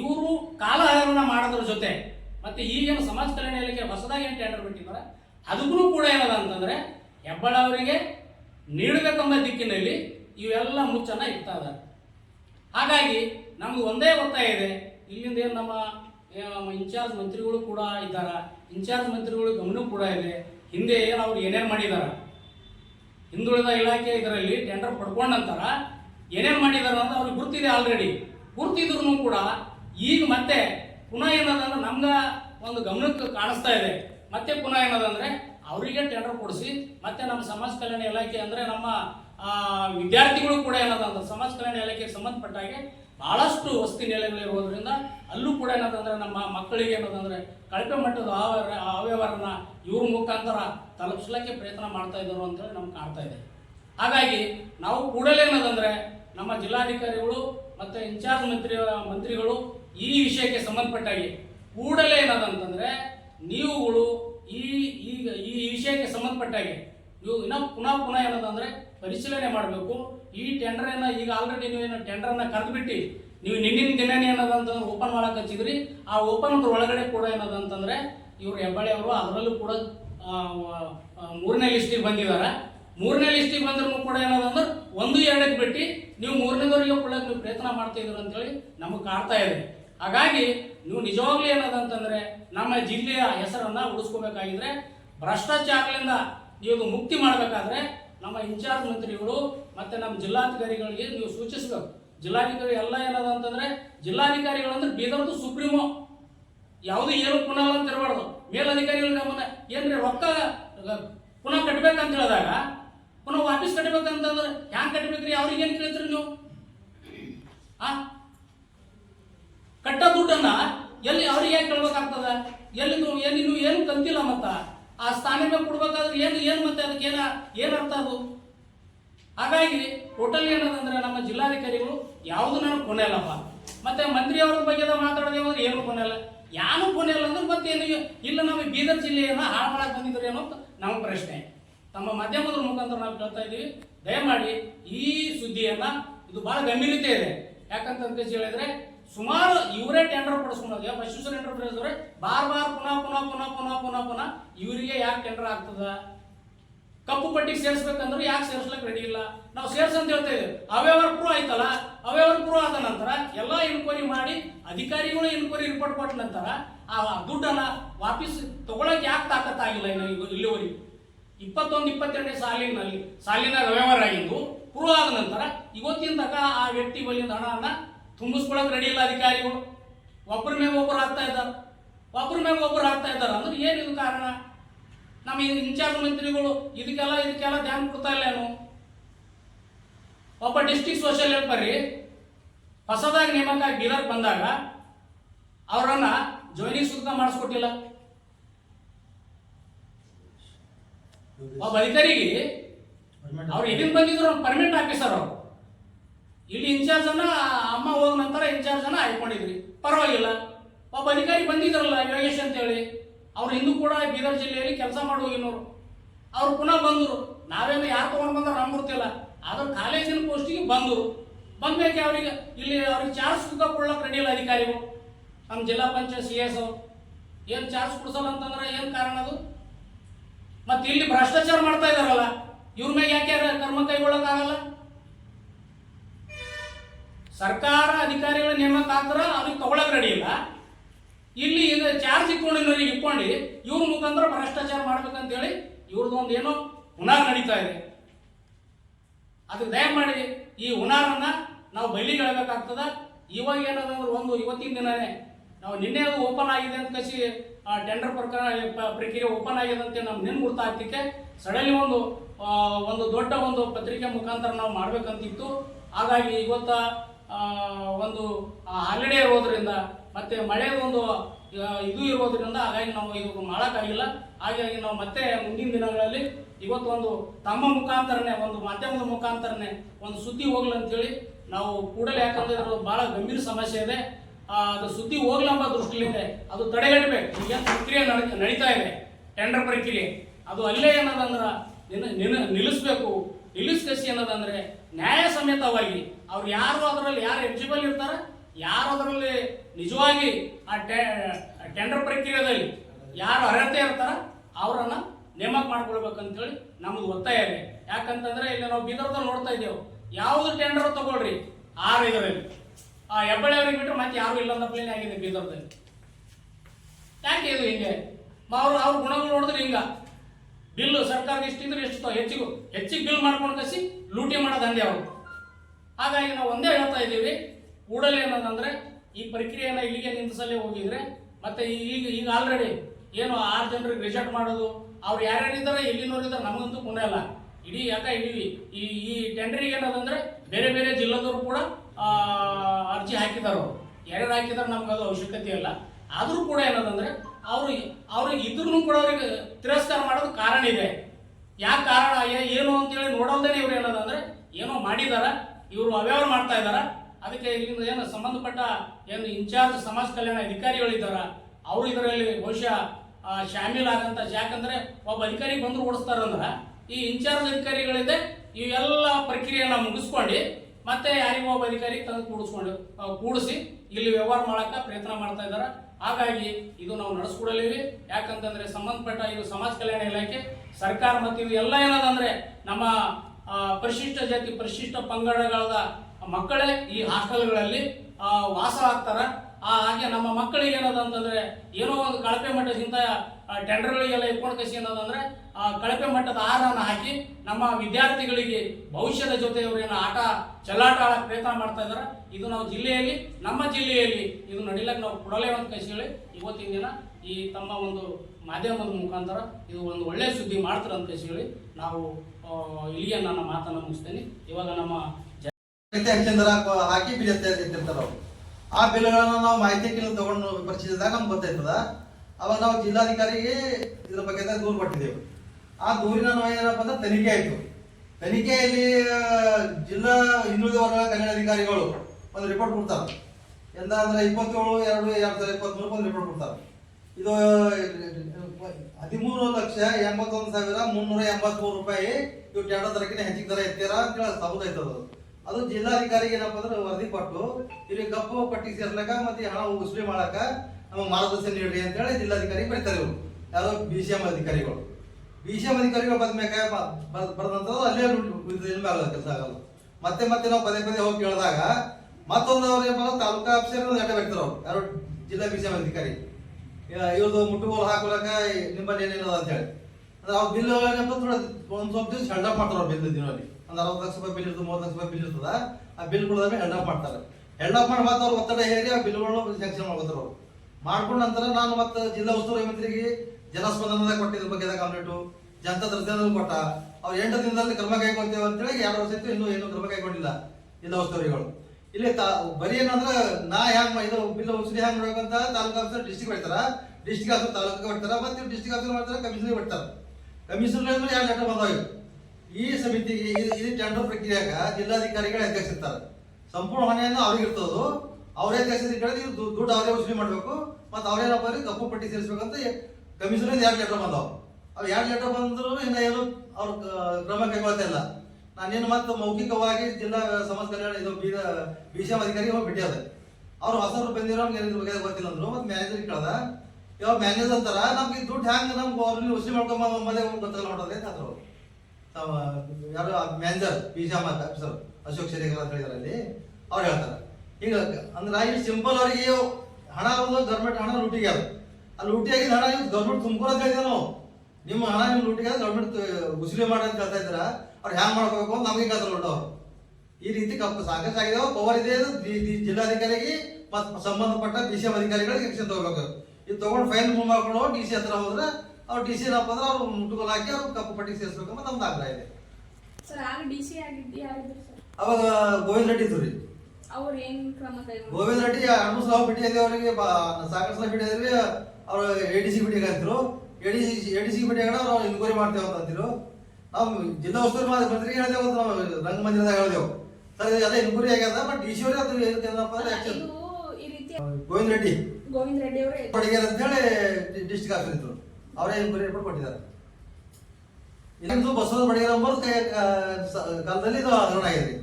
ಇವರು ಕಾಲಹರಣ ಮಾಡೋದ್ರ ಜೊತೆ, ಮತ್ತೆ ಈಗೇನು ಸಮಾಜ ಕಲ್ಯಾಣ ಇಲಾಖೆ ಹೊಸದಾಗಿ ಏನು ಟೆಂಡರ್ ಬಿಟ್ಟಿದ್ದಾರೆ ಅದಕ್ಕೂ ಕೂಡ ಏನದ ಅಂತಂದರೆ ಹೆಬ್ಬಾಳ ಅವರಿಗೆ ನೀಡಬೇಕೆಂಬ ದಿಕ್ಕಿನಲ್ಲಿ ಇವೆಲ್ಲ ಮುಚ್ಚನ್ನ ಇದ್ದಾರೆ. ಹಾಗಾಗಿ ನಮ್ಗೆ ಒಂದೇ ಒತ್ತಾಯ ಇದೆ. ಇಲ್ಲಿಂದ ಏನು ನಮ್ಮ ಇನ್ಚಾರ್ಜ್ ಮಂತ್ರಿಗಳು ಕೂಡ ಇದ್ದಾರ? ಇನ್ಚಾರ್ಜ್ ಮಂತ್ರಿಗಳು ಗಮನ ಕೂಡ ಇದೆ. ಹಿಂದೆ ಏನು ಅವ್ರು ಏನೇನು ಮಾಡಿದಾರ? ಹಿಂದುಳಿದ ಇಲಾಖೆ ಇದರಲ್ಲಿ ಟೆಂಡರ್ ಪಡ್ಕೊಂಡಂತಾರ ಏನೇನು ಮಾಡಿದಾರ ಅಂತ ಅವ್ರಿಗೆ ಗುರ್ತಿದೆ ಆಲ್ರೆಡಿ ಗುರ್ತಿದ್ರು ಕೂಡ ಈಗ ಮತ್ತೆ ಪುನಃ ಏನದಂದ್ರೆ ನಮ್ಗ ಒಂದು ಗಮನಕ್ಕೆ ಕಾಣಿಸ್ತಾ ಇದೆ. ಮತ್ತೆ ಪುನಃ ಏನದಂದ್ರೆ ಅವರಿಗೆ ಟೆಂಡರ್ ಕೊಡಿಸಿ, ಮತ್ತೆ ನಮ್ಮ ಸಮಾಜ ಕಲ್ಯಾಣ ಇಲಾಖೆ ಅಂದ್ರೆ ನಮ್ಮ ವಿದ್ಯಾರ್ಥಿಗಳು ಕೂಡ ಏನದಂದ್ರೆ ಸಮಾಜ ಕಲ್ಯಾಣ ಇಲಾಖೆಗೆ ಸಂಬಂಧಪಟ್ಟ ಹಾಗೆ ಬಹಳಷ್ಟು ವಸತಿ ನಿಲಯಗಳಿರುವುದರಿಂದ ಅಲ್ಲೂ ಕೂಡ ಏನದಂದ್ರೆ ನಮ್ಮ ಮಕ್ಕಳಿಗೆ ಏನದಂದ್ರೆ ಕಳಪೆ ಮಟ್ಟದ ಅವ್ಯವಹಾರ ಅವ್ಯವಹಾರನ ಇವ್ರ ಮುಖಾಂತರ ತಲುಪಿಸ್ಲಿಕ್ಕೆ ಪ್ರಯತ್ನ ಮಾಡ್ತಾ ಇದ್ದಾರೆ ಅಂತೇಳಿ ನಮ್ಗೆ ಕಾಣ್ತಾ ಇದೆ. ಹಾಗಾಗಿ ನಾವು ಕೂಡಲೇ ಏನದಂದ್ರೆ ನಮ್ಮ ಜಿಲ್ಲಾಧಿಕಾರಿಗಳು ಮತ್ತೆ ಇನ್ಚಾರ್ಜ್ ಮಂತ್ರಿ ಮಂತ್ರಿಗಳು ಈ ವಿಷಯಕ್ಕೆ ಸಂಬಂಧಪಟ್ಟಾಗಿ ಕೂಡಲೇ ಏನದಂತಂದ್ರೆ ನೀವುಗಳು ಈ ಈಗ ಈ ವಿಷಯಕ್ಕೆ ಸಂಬಂಧಪಟ್ಟಾಗೆ ನೀವು ಇನ್ನೂ ಪುನಃ ಪುನಃ ಏನದಂದ್ರೆ ಪರಿಶೀಲನೆ ಮಾಡಬೇಕು. ಈ ಟೆಂಡರನ್ನು ಈಗ ಆಲ್ರೆಡಿ ನೀವು ಏನು ಟೆಂಡರನ್ನ ಕರೆದ್ಬಿಟ್ಟು, ನೀವು ನಿನ್ನಿನ ದಿನನೇ ಏನದಂತಂದ್ರೆ ಓಪನ್ ಮಾಡಕ್ ಹಚ್ಚಿದ್ರಿ. ಆ ಓಪನ್ ಒಳಗಡೆ ಕೂಡ ಏನದಂತಂದ್ರೆ ಇವರು ಹೆಬ್ಬಳ್ಳಿ ಅವರು ಅದರಲ್ಲೂ ಕೂಡ ಮೂರನೇ ಲಿಸ್ಟಿಗೆ ಬಂದಿದ್ದಾರೆ ಮೂರನೇ ಲಿಸ್ಟಿಗೆ ಬಂದ್ರೂ ಕೂಡ ಏನದಂದ್ರೆ ಒಂದು ಎರಡಕ್ಕೆ ಬಿಟ್ಟು, ನೀವು ಮೂರನೇದವರಿಗೆ ಕೂಡ ನೀವು ಪ್ರಯತ್ನ ಮಾಡ್ತಾ ಇದ್ದೀರ ಅಂತೇಳಿ ನಮಗೆ ಕಾಡ್ತಾ ಇದೆ. ಹಾಗಾಗಿ ನೀವು ನಿಜವಾಗ್ಲೂ ಏನದಂತಂದ್ರೆ ನಮ್ಮ ಜಿಲ್ಲೆಯ ಹೆಸರನ್ನ ಉಳಿಸ್ಕೋಬೇಕಾಗಿದ್ರೆ ಭ್ರಷ್ಟಾಚಾರದಿಂದ ನೀವು ಮುಕ್ತಿ ಮಾಡಬೇಕಾದ್ರೆ ನಮ್ಮ ಇನ್ಚಾರ್ಜ್ ಮಂತ್ರಿಗಳು ಮತ್ತೆ ನಮ್ಮ ಜಿಲ್ಲಾಧಿಕಾರಿಗಳಿಗೆ ನೀವು ಸೂಚಿಸಬೇಕು. ಜಿಲ್ಲಾಧಿಕಾರಿ ಎಲ್ಲ ಏನದ ಅಂತಂದರೆ ಜಿಲ್ಲಾಧಿಕಾರಿಗಳು ಅಂದ್ರೆ ಬೀದರ್ದು ಸುಪ್ರೀಮೋ. ಯಾವುದು ಏನು ಪುನಃ ಅಂತ ಇರಬಾರ್ದು. ಮೇಲಧಿಕಾರಿಗಳು ನಮ್ಮನ್ನ ಏನ್ರಿ ರೊಕ್ಕ ಪುನಃ ಕಟ್ಬೇಕಂತ ಹೇಳಿದಾಗ, ಪುನಃ ವಾಪಸ್ ಕಟ್ಬೇಕಂತಂದ್ರೆ ಹ್ಯಾಂಗ್ ಕಟ್ಬೇಕ್ರಿ? ಅವ್ರಿಗೆ ಏನು ಕೇಳ್ತೀರಿ ನೀವು? ಆ? ಕಟ್ಟ ದುಡ್ಡನ್ನ ಎಲ್ಲಿ ಅವ್ರಿಗೆ ಯಾಕೆ ಕೇಳ್ಬೇಕಾಗ್ತದ? ಎಲ್ಲಿ ಎಲ್ಲಿ ನೀವು ಏನು ಕಂತಿಲ್ಲ ಮತ್ತ. ಆ ಸ್ಥಾನಕ್ಕೆ ಕೊಡ್ಬೇಕಾದ್ರೆ ಏನು ಏನು ಮತ್ತೆ ಅದಕ್ಕೆ ಏನ, ಏನ್ ಅರ್ಥ ಅದು? ಹಾಗಾಗಿ ಟೋಟಲ್ ಏನದಂದ್ರೆ ನಮ್ಮ ಜಿಲ್ಲಾಧಿಕಾರಿಗಳು ಯಾವುದು ನಾನು ಕೊನೆಯಲ್ಲಪ್ಪ ಮತ್ತೆ ಮಂತ್ರಿ ಅವ್ರ ಬಗ್ಗೆ ಮಾತಾಡೋದೇ ಅಂದ್ರೆ ಏನು ಕೊನೆಯಲ್ಲ ಯಾನು ಕೊನೆಯಲ್ಲ ಅಂದ್ರೆ ಏನು ಇಲ್ಲ ನಮ್ಮ ಬೀದರ್ ಜಿಲ್ಲೆಯನ್ನ ಹಾಳು ಮಾಡಕ್ ಬಂದಿದ್ರು ಏನೋ ನಮ್ಮ ಪ್ರಶ್ನೆ. ತಮ್ಮ ಮಾಧ್ಯಮದ ಮುಖಾಂತರ ನಾವು ಕೇಳ್ತಾ ಇದ್ದೀವಿ. ದಯಮಾಡಿ ಈ ಸುದ್ದಿಯನ್ನ, ಇದು ಬಹಳ ಗಂಭೀರತೆ ಇದೆ. ಯಾಕಂತ ಹೇಳಿದ್ರೆ ಸುಮಾರು ಇವರೇ ಟೆಂಡರ್ ಪಡಿಸ್ಕೊಂಡೋಗಿ ಮೈಸೂರು ಎಂಟರ್ಪ್ರೈಸ್ ಅವರೇ ಬಾರ್ ಬಾರ್ ಪುನಃ ಪುನಃ ಪುನಃ ಪುನಃ ಪುನಃ ಪುನಃ ಇವರಿಗೆ ಯಾಕೆ ಟೆಂಡರ್ ಆಗ್ತದ? ಕಪ್ಪು ಪಟ್ಟಿಗೆ ಸೇರಿಸ್ಬೇಕಂದ್ರೆ ಯಾಕೆ ಸೇರಿಸ್ಲಿಕ್ಕೆ ರೆಡಿ ಇಲ್ಲ? ನಾವು ಸೇರ್ಸ್ ಅಂತ ಹೇಳ್ತಾ ಇದ್ದೇವೆ. ಅವ್ಯವಹಾರ ಪ್ರೂವ್ ಆಯ್ತಲ್ಲ? ಅವ್ಯವಹಾರ ಪ್ರೂವ್ ಆದ ನಂತರ ಎಲ್ಲ ಇನ್ಕ್ವೈರಿ ಮಾಡಿ, ಅಧಿಕಾರಿಗಳು ಇನ್ಕ್ವೈರಿ ರಿಪೋರ್ಟ್ ಕೊಟ್ಟ ನಂತರ ಆ ದುಡ್ಡನ್ನ ವಾಪಸ್ ತಗೊಳಕ್ ಯಾಕೆ ತಾಕತ್ತಾಗಿಲ್ಲ ಇಲ್ಲಿವರೆಗೆ? ಇಪ್ಪತ್ತೊಂದು, ಇಪ್ಪತ್ತೆರಡನೇ ಸಾಲಿನಲ್ಲಿ ಸಾಲಿನ ವ್ಯವಹಾರ ಆಗಿದ್ದು ಪ್ರೂವ್ ಆದ ನಂತರ ಇವತ್ತಿನ ತನಕ ಆ ವ್ಯಕ್ತಿ ಬಳಿಯಿಂದ ಹಣವನ್ನ ತುಂಬಿಸ್ಕೊಳಕ್ ರೆಡಿ ಇಲ್ಲ ಅಧಿಕಾರಿಗಳು. ಒಬ್ಬರ ಮೇಲೆ ಒಬ್ಬರು ಹಾಕ್ತಾ ಇದ್ದಾರೆ. ಒಬ್ಬರ ಮೇಲೆ ಒಬ್ಬರು ಹಾಕ್ತಾ ಇದ್ದಾರೆ. ಅಂದ್ರೆ ಏನಿದು ಕಾರಣ? ನಮ್ಮ ಇನ್ಚಾರ್ಜ್ ಮಂತ್ರಿಗಳು ಇದಕ್ಕೆಲ್ಲ ಇದಕ್ಕೆಲ್ಲ ಧ್ಯಾನ ಕೊಡ್ತಾ ಇಲ್ಲ ಏನು? ಒಬ್ಬ ಡಿಸ್ಟಿಕ್ ಸೋಷಿಯಲ್ ವೆಲ್ಫೇರ್ ಹೊಸದಾಗಿ ನೇಮಕ ಬೀದರ್ ಬಂದಾಗ ಅವರನ್ನ ಜಾಯ್ನಿಂಗ್ ಸುತ್ತ ಮಾಡಿಸ್ಕೊಟ್ಟಿಲ್ಲ. ಒಬ್ಬ ಅಧಿಕಾರಿಗೆ ಅವ್ರು ಇದನ್ ಬಂದಿದ್ರು ಪರ್ಮನೆಂಟ್ ಆಫೀಸರ್ ಅವರು. ಇಲ್ಲಿ ಇನ್ಚಾರ್ಜ್ ಅನ್ನ ಅಮ್ಮ ಹೋದ ನಂತರ ಇನ್ಚಾರ್ಜ್ ಅನ್ನ ಆಯ್ಕೊಂಡಿದ್ರಿ. ಪರವಾಗಿಲ್ಲ. ಒಬ್ಬ ಅಧಿಕಾರಿ ಬಂದಿದ್ರಲ್ಲ, ಯೋಗೇಶ್ ಅಂತ ಹೇಳಿ ಅವ್ರು ಇಂದು ಕೂಡ ಬೀದರ್ ಜಿಲ್ಲೆಯಲ್ಲಿ ಕೆಲಸ ಮಾಡೋಗಿನವರು ಅವ್ರು ಪುನಃ ಬಂದರು. ನಾವೇನು ಯಾರು ತಗೊಂಡು ಬಂದ್ರೆ ನಮ್ಗೆ ಆದ್ರೆ ಕಾಲೇಜಿನ ಪೋಸ್ಟಿಗೆ ಬಂದರು. ಬಂದ್ಮೇಲೆ ಅವ್ರಿಗೆ ಇಲ್ಲಿ ಅವ್ರಿಗೆ ಚಾರ್ಜ್ ಕೂಡ ಕೊಡ್ಲಕ್ಕೆ ರೆಡಿ ಇಲ್ಲ ಅಧಿಕಾರಿಗಳು. ನಮ್ಮ ಜಿಲ್ಲಾ ಪಂಚಾಯತ್ ಸಿ ಎಸ್ ಏನು ಚಾರ್ಜ್ ಕೊಡ್ಸಲ್ಲ ಅಂತಂದ್ರೆ ಏನು ಕಾರಣ ಅದು? ಮತ್ತೆ ಇಲ್ಲಿ ಭ್ರಷ್ಟಾಚಾರ ಮಾಡ್ತಾ ಇದಾರಲ್ಲ. ಇವ್ರ ಮೇಲೆ ಯಾಕೆ ಕ್ರಮ ಕೈಗೊಳ್ಳಕ್ಕಾಗಲ್ಲ? ಸರ್ಕಾರ ಅಧಿಕಾರಿಗಳ ನೇಮಕ ಆದ್ರ ಅದಕ್ಕೆ ತಗೊಳಕ್ ರೆಡಿ ಇಲ್ಲ. ಇಲ್ಲಿ ಇದು ಚಾರ್ಜ್ ಇಟ್ಕೊಂಡಿರೋರಿಗೆ ಇಟ್ಕೊಂಡು ಇವ್ರ ಮುಖಾಂತರ ಭ್ರಷ್ಟಾಚಾರ ಮಾಡ್ಬೇಕಂತೇಳಿ ಇವ್ರದ್ದು ಒಂದು ಏನೋ ಹುನಾರ್ ನಡೀತಾ ಇದೆ. ಅದಕ್ಕೆ ದಯಮಾಡಿ ಈ ಹುನಾರನ್ನ ನಾವು ಬಯಲಿಗೆಳಬೇಕಾಗ್ತದ ಇವಾಗ ಏನದಂದ್ರೆ ಒಂದು ಇವತ್ತಿನ ದಿನನೇ ನಾವು ನಿನ್ನೆ ಅದು ಓಪನ್ ಆಗಿದೆ ಅಂತ ಕಸಿ ಟೆಂಡರ್ ಪ್ರಕಾರ ಪ್ರಕ್ರಿಯೆ ಓಪನ್ ಆಗಿದೆ ಅಂತ ನಮ್ಗೆ ನೆನ್ ಗುರ್ತಾಗ್ತಿಕ್ಕೆ ಸಡನ್ಲಿ ಒಂದು ಒಂದು ದೊಡ್ಡ ಒಂದು ಪತ್ರಿಕೆ ಮುಖಾಂತರ ನಾವು ಮಾಡ್ಬೇಕಂತಿತ್ತು. ಹಾಗಾಗಿ ಇವತ್ತ ಒಂದು ಹಾಲಿಡೇ ಇರೋದ್ರಿಂದ ಮತ್ತೆ ಮಳೆ ಒಂದು ಇದು ಇರೋದ್ರಿಂದ ಹಾಗಾಗಿ ನಾವು ಇದು ಮಾಡೋಕ್ಕಾಗಿಲ್ಲ. ಹಾಗಾಗಿ ನಾವು ಮತ್ತೆ ಮುಂದಿನ ದಿನಗಳಲ್ಲಿ ಇವತ್ತು ಒಂದು ತಮ್ಮ ಮುಖಾಂತರನೇ, ಒಂದು ಮಾಧ್ಯಮದ ಮುಖಾಂತರನೇ ಒಂದು ಸುದ್ದಿ ಹೋಗ್ಲಿ ಅಂತೇಳಿ ನಾವು ಕೂಡಲೇ, ಯಾಕಂದ್ರೆ ಬಹಳ ಗಂಭೀರ ಸಮಸ್ಯೆ ಇದೆ. ಅದು ಸುದ್ದಿ ಹೋಗ್ಲಂಬ ದೃಷ್ಟಿಯಿಂದ ಅದು ತಡೆಗಟ್ಟಬೇಕು. ಈಗ ಪ್ರಕ್ರಿಯೆ ನಡೆ- ನಡೀತಾ ಇದೆ? ಟೆಂಡರ್ ಪ್ರಕ್ರಿಯೆ. ಅದು ಅಲ್ಲೇ ಏನದಂದ್ರೆ ನಿಲ್ಲಿಸ್ಬೇಕು. ನಿಲ್ಲಿಸ್ಕಸಿ ಅನ್ನೋದಂದ್ರೆ ನ್ಯಾಯ ಸಮೇತವಾಗಿ ಅವ್ರು ಯಾರು ಅದರಲ್ಲಿ ಯಾರು ಎಲಿಜಿಬಲ್ ಇರ್ತಾರ? ಯಾರು ಅದರಲ್ಲಿ ನಿಜವಾಗಿ ಆ ಟೆಂಡರ್ ಪ್ರಕ್ರಿಯೆಯಲ್ಲಿ ಯಾರು ಅರ್ಹತೆ ಇರ್ತಾರ? ಅವರನ್ನ ನೇಮಕ ಮಾಡ್ಕೊಳ್ಬೇಕಂತೇಳಿ ನಮ್ದು ಒತ್ತಾಯ ಇದೆ. ಯಾಕಂತಂದ್ರೆ ಇಲ್ಲಿ ನಾವು ಬೀದರ್ದಲ್ಲಿ ನೋಡ್ತಾ ಇದ್ದೇವೆ. ಯಾವ್ದು ಟೆಂಡರ್ ತಗೊಳ್ರಿ? ಆರು ಇದರಲ್ಲಿ. ಆ ಹೆಬ್ಬಳ್ಳಿ ಅವ್ರಿಗೆ ಬಿಟ್ಟರೆ ಮತ್ತೆ ಯಾರು ಇಲ್ಲ ಅಂತ ಪ್ಲೇನ್ ಆಗಿದೆ ಬೀದರ್ದಲ್ಲಿ. ಯಾಕೆ ಇದು ಹಿಂಗೆ? ಅವ್ರು, ಅವ್ರ ಗುಣಗಳು ನೋಡಿದ್ರೆ ಹಿಂಗ. ಬಿಲ್ ಸರ್ಕಾರದ ಇಷ್ಟಿದ್ರೆ ಎಷ್ಟು ಹೆಚ್ಚಿಗೂ, ಹೆಚ್ಚಿಗೆ ಬಿಲ್ ಮಾಡ್ಕೊಂಡು ಕಸಿ ಲೂಟಿ ಮಾಡೋದು ಹಂಗೆ ಅವರು. ಹಾಗಾಗಿ ನಾವು ಒಂದೇ ಹೇಳ್ತಾ ಇದ್ದೀವಿ, ಕೂಡಲೇ ಏನದಂದ್ರೆ ಈ ಪ್ರಕ್ರಿಯೆನ ಇಲ್ಲಿಗೆ ನಿಂತಿಸಲೇ ಹೋಗಿದ್ರೆ, ಮತ್ತೆ ಈಗ ಈಗ ಆಲ್ರೆಡಿ ಏನು ಆರು ಜನರಿಗೆ ರಿಜೆಕ್ಟ್ ಮಾಡೋದು, ಅವ್ರು ಯಾರ್ಯಾರಿದ್ದಾರೆ, ಎಲ್ಲಿನವ್ರಿದ್ದಾರೆ ನಮಗಂತೂ ಪುಣ್ಯ ಅಲ್ಲ. ಇಡೀ ಯಾಕೆ ಇಡೀ ಈ ಈ ಟೆಂಡರಿಗೆ ಏನದಂದ್ರೆ ಬೇರೆ ಬೇರೆ ಜಿಲ್ಲೆದವರು ಕೂಡ ಅರ್ಜಿ ಹಾಕಿದಾರೋ ಯಾರ್ಯಾರು ಹಾಕಿದಾರೆ ನಮ್ಗೆ ಅದು ಅವಶ್ಯಕತೆ ಇಲ್ಲ. ಆದರೂ ಕೂಡ ಏನದಂದ್ರೆ ಅವರು ಅವ್ರಿಗೆ ಇದ್ರೂ ಕೂಡ ಅವ್ರಿಗೆ ತಿರಸ್ಕಾರ ಮಾಡೋದು ಕಾರಣ ಇದೆ. ಯಾಕೆ ಕಾರಣ ಏನು ಅಂತೇಳಿ ನೋಡೋದೇನೆ ಇವ್ರು ಏನದಂದ್ರೆ ಏನೋ ಮಾಡಿದಾರ ಇವರು ಅವ್ಯವಹಾರ ಮಾಡ್ತಾ ಇದ್ದಾರೆ ಅದಕ್ಕೆ ಇಲ್ಲಿಂದ ಏನು ಸಂಬಂಧಪಟ್ಟ ಏನು ಇನ್ಚಾರ್ಜ್ ಸಮಾಜ ಕಲ್ಯಾಣ ಅಧಿಕಾರಿಗಳಿದ್ದಾರ ಅವರು ಇದರಲ್ಲಿ ಬಹುಶಃ ಶಾಮೀಲ್ ಆಗಂತ ಯಾಕಂದ್ರೆ ಒಬ್ಬ ಅಧಿಕಾರಿ ಬಂದ್ರು ಓಡಿಸ್ತಾರಂದ್ರ ಈ ಇನ್ಚಾರ್ಜ್ ಅಧಿಕಾರಿಗಳಿದೆ ಇವೆಲ್ಲ ಪ್ರಕ್ರಿಯೆನ ಮುಗಿಸ್ಕೊಂಡು ಮತ್ತೆ ಯಾರಿಗೋ ಒಬ್ಬ ಅಧಿಕಾರಿ ತಂದು ಕೂಡಿಸ್ಕೊಂಡು ಕೂಡಿಸಿ ಇಲ್ಲಿ ವ್ಯವಹಾರ ಮಾಡಕ್ಕೆ ಪ್ರಯತ್ನ ಮಾಡ್ತಾ ಇದ್ದಾರೆ ಹಾಗಾಗಿ ಇದು ನಾವು ನಡೆಸ್ಕೊಡಲಿವಿ. ಯಾಕಂತಂದ್ರೆ ಸಂಬಂಧಪಟ್ಟ ಇದು ಸಮಾಜ ಕಲ್ಯಾಣ ಇಲಾಖೆ, ಸರ್ಕಾರ ಮತ್ತು ಇದು ಎಲ್ಲ ಏನದಂದ್ರೆ ನಮ್ಮ ಪರಿಶಿಷ್ಟ ಜಾತಿ ಪರಿಶಿಷ್ಟ ಪಂಗಡಗಳ ಮಕ್ಕಳೇ ಈ ಹಾಸ್ಟೆಲ್ಗಳಲ್ಲಿ ವಾಸ ಆಗ್ತಾರ. ಹಾಗೆ ನಮ್ಮ ಮಕ್ಕಳಿಗೆ ಅಂತಂದ್ರೆ ಏನೋ ಒಂದು ಕಳಪೆ ಮಟ್ಟದಿಂದ ಟೆಂಡರ್ಗಳಿಗೆಲ್ಲ ಇಟ್ಕೊಂಡು ಕಸಿ ಏನದಂದ್ರೆ ಆ, ಕಳಪೆ ಮಟ್ಟದ ಆಹಾರನ ಹಾಕಿ ನಮ್ಮ ವಿದ್ಯಾರ್ಥಿಗಳಿಗೆ ಭವಿಷ್ಯದ ಜೊತೆ ಇವರೇನು ಆಟ ಚಲ್ಲಾಟ ಆಡಕ್ಕೆ ಪ್ರಯತ್ನ ಮಾಡ್ತಾ ಇದಾರೆ ಇದು ನಾವು ಜಿಲ್ಲೆಯಲ್ಲಿ ನಮ್ಮ ಜಿಲ್ಲೆಯಲ್ಲಿ ಇದು ನಡಿಲಕ್ಕೆ ನಾವು ಕೊಡಲೇ ಕಸಿ ಹೇಳಿ ಇವತ್ತಿನ ದಿನ ಈ ತಮ್ಮ ಒಂದು ಮಾಧ್ಯಮದ ಮುಖಾಂತರ ಇದು ಒಂದು ಒಳ್ಳೆ ಸುದ್ದಿ ಮಾಡ್ತಾರೆ ಅಂತ ಹೇಳಿ ನಾವು ಇಲ್ಲಿಗೆ ನನ್ನ ಮಾತನ್ನು ಮುಗಿಸ್ತೇನೆ. ಇವಾಗ ನಮ್ಮ ಹಾಕಿ ಬಿಲ್ ಆ ಬಿಲ್ಗಳನ್ನು ನಾವು ಮಾಹಿತಿ ತಗೊಂಡು ಪರಿಶೀಲಿಸಿದಾಗ ನಮ್ಗೆ ಗೊತ್ತಾಯ್ತದ. ಅವಾಗ ನಾವು ಜಿಲ್ಲಾಧಿಕಾರಿಗೆ ಇದ್ರ ಬಗ್ಗೆ ದೂರು ಕೊಟ್ಟಿದ್ದೇವೆ. ಆ ದೂರಿನ ಏನಪ್ಪ ಅಂದ್ರೆ ತನಿಖೆ ಆಯ್ತು. ತನಿಖೆಯಲ್ಲಿ ಜಿಲ್ಲಾ ಹಿಂದುಳಿದ ವರ್ಗ ಕಲ್ಯಾಣ ಅಧಿಕಾರಿಗಳು ಒಂದು ರಿಪೋರ್ಟ್ ಕೊಡ್ತಾರೆ. ಎಂದ ಅಂದ್ರೆ ಇಪ್ಪತ್ತೇಳು, ಎರಡು ಎರಡು ಸಾವಿರದ ಇಪ್ಪತ್ಮೂರಕ್ಕೆ ಒಂದು ರಿಪೋರ್ಟ್ ಕೊಡ್ತಾರೆ. ಇದು ಹದಿಮೂರು ಲಕ್ಷ ಎಂಬತ್ತೊಂದು ಸಾವಿರ ಮುನ್ನೂರ ಎಂಬತ್ಮೂರು ರೂಪಾಯಿ. ಇವು ಟೆಂಡರ್ ದರಕ್ಕಿಂತ ಹೆಚ್ಚಿಗೆ ದರ ಎತ್ತೀರ ಅಂತ ಹೇಳಿ ಸಬೂತ್ ಆಯ್ತದ ಅದು. ಜಿಲ್ಲಾಧಿಕಾರಿಗೆ ಏನಪ್ಪ ಅಂದ್ರೆ ವರದಿ ಕೊಟ್ಟು ಇಲ್ಲಿ ಕಪ್ಪು ಪಟ್ಟಿ ಸೇರ್ಲಕ ಮತ್ತೆ ಹಣ ಉಸುಲಿ ಮಾಡಕ ನಮ್ಮ ಮಾರ್ಗದರ್ಶನ ನೀಡ್ರಿ ಅಂತ ಹೇಳಿ ಜಿಲ್ಲಾಧಿಕಾರಿ ಬರೀತಾರೆ ಇವರು. ಯಾರೋ ಬಿ ಸಿ ಎಂ ಅಧಿಕಾರಿಗಳು. ಬಿ ಸಿ ಎಂ ಅಧಿಕಾರಿಗಳು ಬಂದ ಬರೆದಂಥದ್ದು ಅಲ್ಲೇ ಆಗಲ್ಲ ಕೆಲಸ ಆಗಲ್ಲ. ಮತ್ತೆ ಮತ್ತೆ ನಾವು ಪದೇ ಪದೇ ಹೋಗಿ ಕೇಳಿದಾಗ ಮತ್ತೊಂದು ಅವ್ರು ಏನಪ್ಪ ತಾಲೂಕಾ ಆಫೀಸರ್ ಲೆಟರ್ ಬರ್ತಾರೆ ಅವ್ರು. ಯಾರು ಜಿಲ್ಲಾ ಬಿ ಸಿ ಎಂ ಅಧಿಕಾರಿ. ಇವ್ರದ್ದು ಮುಟ್ಟುಗೋಲು ಹಾಕೊಳಕ ನಿಮ್ಮಲ್ಲಿ ಏನಿಲ್ಲ ಅಂತ ಹೇಳಿ. ಅಂದ್ರೆ ಅವ್ರ ಬಿಲ್ ಏನಪ್ಪ ಒಂದು ಸ್ವಲ್ಪ ದಿವಸ ಹೆಲ್ಡ್ ಅಪ್ ಮಾಡ್ತಾರೆ ಅವ್ರ ಬಿಲ್ ದಿನಲ್ಲಿ ಒಂದ್ ಅರವತ್ತು ಲಕ್ಷ ರೂಪಾಯಿ ಬಿಲ್ ಇರ್ತದೆ, ಮೂವತ್ತು ಲಕ್ಷ ರೂಪಾಯಿ ಬಿಲ್ ಇರ್ತದ, ಆ ಬಿಲ್ಗಳನ್ನ ಹೆಲ್ಡ್ ಅಪ್ ಮಾಡ್ತಾರೆ. ಹೆಲ್ಡ್ ಅಪ್ ಮಾಡಿ ಮತ್ತೆ ಅವ್ರು ಒತ್ತಡ ಹೇರಿ, ಆ ಬಿಲ್ಗಳನ್ನ ಸ್ಯಾಂಕ್ಷನ್ ಮಾಡ್ಕೊತಾರೆ ಅವ್ರು. ಮಾಡ್ಕೊಂಡ ನಂತರ ನಾನು ಮತ್ತೆ ಜಿಲ್ಲಾ ಉಸ್ತುವಾರಿ ಮಂತ್ರಿಗೆ ಜನಸ್ಪಂದನದ ಕೊಟ್ಟಿದ್ರ ಬಗ್ಗೆ ಕಂಪ್ಲೇಂಟು ಜನತಾ ದರ್ಶನದಲ್ಲಿ ಕೊಟ್ಟ. ಅವ್ರು ಎಂಟು ದಿನದಲ್ಲಿ ಕ್ರಮ ಕೈಗೊಳ್ತೇವೆ ಅಂತೇಳಿ ಎರಡು ವರ್ಷ ಇತ್ತು ಇನ್ನೂ ಏನು ಕ್ರಮ ಕೈಗೊಂಡಿಲ್ಲ ಜಿಲ್ಲಾ ಉಸ್ತುವಾರಿಗಳು. ಇಲ್ಲಿ ಬರೀ ಏನಂದ್ರೆ ನಾ ಹ್ಯಾಂಗ್ ಇದು ಬಿಲ್ ಔಷಧಿ ಹ್ಯಾಂಗ್ ಮಾಡ್ಬೇಕಂತ ತಾಲೂಕು ಆಫೀಸರ್ ಡಿಸ್ಟಿಕ್ ಬಿಡ್ತಾರ ಡಿಸ್ಟಿಕ್ ಆಫೀಸರ್ ತಾಲೂಕಿಗೆ ಬಿಡ್ತಾರ ಮತ್ತೆ ಡಿಸ್ಟಿಕ್ ಆಫೀಸರ್ ಮಾಡ್ತಾರ ಕಮಿಷನರ್ ಬಿಡ್ತಾರ ಕಮಿಷನರ್ ಅಂದ್ರೆ ಎರಡು ಲೆಟರ್ ಬಂದಾಗ. ಈ ಸಮಿತಿಗೆ ಈ- ಟೆಂಡರ್ ಪ್ರಕ್ರಿಯೆಗ ಜಿಲ್ಲಾಧಿಕಾರಿಗಳು ಅಧ್ಯಕ್ಷಿರ್ತಾರೆ ಸಂಪೂರ್ಣ ಹೊಣೆಯನ್ನು ಅವ್ರಿಗೆ ಇರ್ತದದು ಅವರೇ ಅಧ್ಯಕ್ಷರು ಇವ್ರು ದು- ದುಡ್ಡು ಅವರೇ ವಸೂಲಿ ಮಾಡಬೇಕು. ಮತ್ತೆ ಅವ್ರೇನಪ್ಪ ಅಂದ್ರೆ ಕಪ್ಪು ಪಟ್ಟಿ ಸೇರಿಸ್ಬೇಕಂತ ಕಮಿಷನರ್ ಎರಡು ಲೆಟರ್ ಬಂದಾವ. ಅವ್ರು ಎರಡು ಲೆಟರ್ ಬಂದ್ರು ಇನ್ನ ಏನು ಅವ್ರ ಕ್ರಮ ಕೈಗೊಳ್ತಾ ಇಲ್ಲ. ನಾನೇನು ಮತ್ತೆ ಮೌಖಿಕವಾಗಿ ಜಿಲ್ಲಾ ಸಮಾಜ ಕಲ್ಯಾಣ ಇದು ಬೀದ ಎಂ ಅಧಿಕಾರಿ ಹೋಗಿ ಬಿಟ್ಟಿದೆ. ಅವ್ರು ಹೊಸರು ಬಂದಿರೋ ಏನಿದ್ರ ಬಗ್ಗೆ ಗೊತ್ತಿಲ್ಲ ಅಂದ್ರು, ಮತ್ತೆ ಮ್ಯಾನೇಜರ್ ಕೇಳ್ದ ಇವಾಗ ಮ್ಯಾನೇಜರ್ ತರ ನಮ್ಗೆ ದುಡ್ಡು ಹ್ಯಾಂಗ ನಮ್ಗೆ ಅವ್ರನ್ನ ವಸೂಲಿ ಮಾಡ್ಕೊಂಬ ಮನೆ ಗೊತ್ತಾಗಲ್ಲ ಅಂತ ಅಂದ್ರು ಯಾರು manager BCM officer Ashok Shekar ಅಂತ ಹೇಳಿದಾರೆ ಅಲ್ಲಿ, ಅವ್ರು ಹೇಳ್ತಾರೆ. ಈಗ ಅಂದ್ರೆ ಇಲ್ಲಿ ಸಿಂಪಲ್ ಅವರಿಗೆ ಹಣ ಒಂದು ಗೌರ್ಮೆಂಟ್ ಹಣ ಲೂಟಿಗೆ ಅದು. ಆ ಲೂಟಿಯಾಗಿದ್ದ ಹಣ ಗವರ್ಮೆಂಟ್ ಗೌರ್ಮೆಂಟ್ ತುಂಬ್ಕೊಳ ಅಂತ ಹೇಳಿದೆ ನಾವು. ನಿಮ್ಮ ಹಣ ನಿಮ್ಮ ಲೂಟಿಗೆ ಗೌರ್ಮೆಂಟ್ ಉಸಿರಿ ಮಾಡಿ ಅಂತ ಹೇಳ್ತಾ ಅವ್ರು ಹ್ಯಾಂಗ್ ಮಾಡ್ಕೋಬೇಕು ಅಂತ ನಮಗೆ ಕೇಳ್ತಾರೆ ನೋಡು ಅವ್ರು. ಈ ರೀತಿ ಕಪ್ಪು ಸಾಕಷ್ಟು ಆಗಿದೆ. ಪವರ್ ಇದೆ ಜಿಲ್ಲಾಧಿಕಾರಿಗೆ ಮತ್ತು ಸಂಬಂಧಪಟ್ಟ ಡಿ ಸಿ ಎಂ ಅಧಿಕಾರಿಗಳಿಗೆ ಎಕ್ಷನ್ ತಗೋಬೇಕು. ಇದು ತಗೊಂಡು ಫೈಲ್ ಮೂವ್ ಮಾಡ್ಕೊಂಡು ಡಿ ಸಿ ಹತ್ರ ಹೋದ್ರೆ ಅವ್ರು ಡಿ ಸಿ ಏನಪ್ಪ ಅಂದ್ರೆ ಅವ್ರು ಮುಟ್ಟುಗೋಲು ಹಾಕಿ ಅವ್ರು ಕಪ್ಪು ಪಟ್ಟಿ ಸೇರಿಸ್ಬೇಕು ಅಂತ ನಮ್ದು ಆಗ್ರಹ ಇದೆ. ಅವಾಗ ಗೋವಿಂದ ರೆಡ್ಡಿ ಇದ್ರು ರೀ. ಅವ್ರು ಗೋವಿಂದ ರೆಡ್ಡಿ ಅಣ್ಣ ನಾವು ಭೇಟಿ ಇದೆ ಅವರಿಗೆ ಸಾಕಷ್ಟು ಸಲ ಇದ್ರಿ ಅವ್ರು ಎ ಡಿ ಸಿ ಭೇಟಿ ಆಗ್ತಿರು A D C A D C ಆಗ ನಾವು ಇನ್ಕ್ವೈರಿ ಮಾಡ್ತೇವೆ ಅಂತ ಅಂತಿರು ನಾವು ಜಿಲ್ಲಾ ಉಸ್ತುವಾರಿ ಮಾಡಿ ಮಂತ್ರಿಗೆ ಹೇಳ್ದೇವು ಅಂತ ನಾವು ರಂಗಮಂದಿರದಾಗ ಹೇಳ್ದೇವು ಸರ್ ಅದೇ ಇನ್ಕ್ವರಿ ಆಗ್ಯದ ಬಟ್ ಡಿ ಸಿ ಅವ್ರಿಗೆ ಅದು ಏನಪ್ಪ ಅಂದ್ರೆ ಆಕ್ಷನ್ ಈ ರೀತಿ ಗೋವಿಂದ ರೆಡ್ಡಿ. ಗೋವಿಂದ ರೆಡ್ಡಿ ಅವರೇ. ಬಡಿಗೇರ್ ಅಂತ ಹೇಳಿ ಡಿಸ್ಟ್ರಿಕ್ಟ್ ಆಫೀಸರ್ ಇದ್ರು. ಅವರೇ ಇನ್ಕ್ವರಿ ರಿಪೋರ್ಟ್ ಕೊಟ್ಟಿದ್ದಾರೆ. ಇನ್ನೊಂದು ಬಸವರಾಜ ಬಡಿಗೇರ್ ಅಂಬರ್ ಕೈ ಕಾಲದಲ್ಲಿ ಇದು ಹಗರಣ ಆಗಿದೆ.